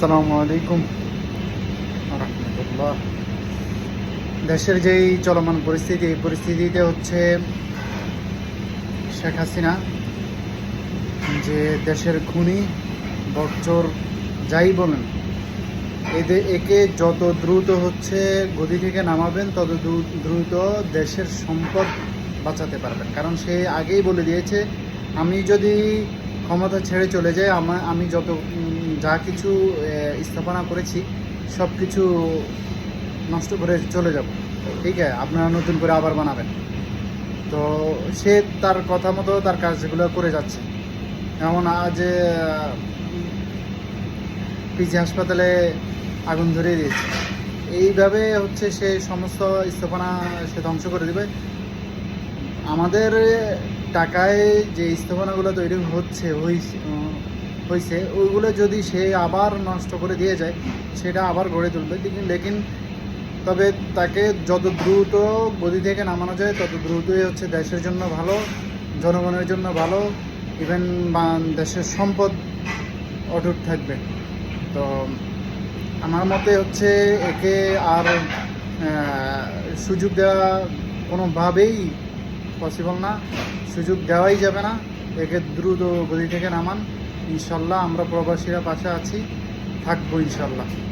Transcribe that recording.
আসসালামু আলাইকুম। রহমতুল্লাহ। দেশের যেই চলমান পরিস্থিতি এই পরিস্থিতিতে হচ্ছে শেখ হাসিনা যে দেশের খুনি বচ্চর যাই বলেন এদের একে যত দ্রুত হচ্ছে গদি থেকে নামাবেন তত দ্রুত দেশের সম্পদ বাঁচাতে পারবেন। কারণ সে আগেই বলে দিয়েছে আমি যদি ক্ষমতা ছেড়ে চলে যাই আমা- আমি যত যা কিছু স্থাপনা করেছি, সব কিছু নষ্ট করে চলে যাব। ঠিক আছে? আপনারা নতুন করে আবার বানাবেন। তো সে তার কথা মতো তার কাজগুলো করে যাচ্ছে। যেমন আজ পিজি হাসপাতালে আগুন ধরিয়ে দিয়েছে। এইভাবে হচ্ছে সে সমস্ত স্থাপনা সে ধ্বংস করে দেবে। আমাদের টাকায় যে স্থাপনাগুলো তৈরি হচ্ছে হয়েছে ওইগুলো যদি সে আবার নষ্ট করে দিয়ে যায়, সেটা আবার গড়ে তুলবে। লেকিন তবে তাকে যত দ্রুত গদি থেকে নামানো যায়, তত দ্রুতই হচ্ছে দেশের জন্য ভালো, জনগণের জন্য ভালো ইভেন দেশের সম্পদ অটুট থাকবে। তো আমার মতে হচ্ছে একে আর সুযোগ দেওয়া কোনোভাবেই পসিবল না, সুযোগ দেওয়াই যাবে না। একে দ্রুত গতি থেকে নামান। ইনশাল্লাহ আমরা প্রবাসীরা পাশে আছি, থাকব ইনশাল্লাহ।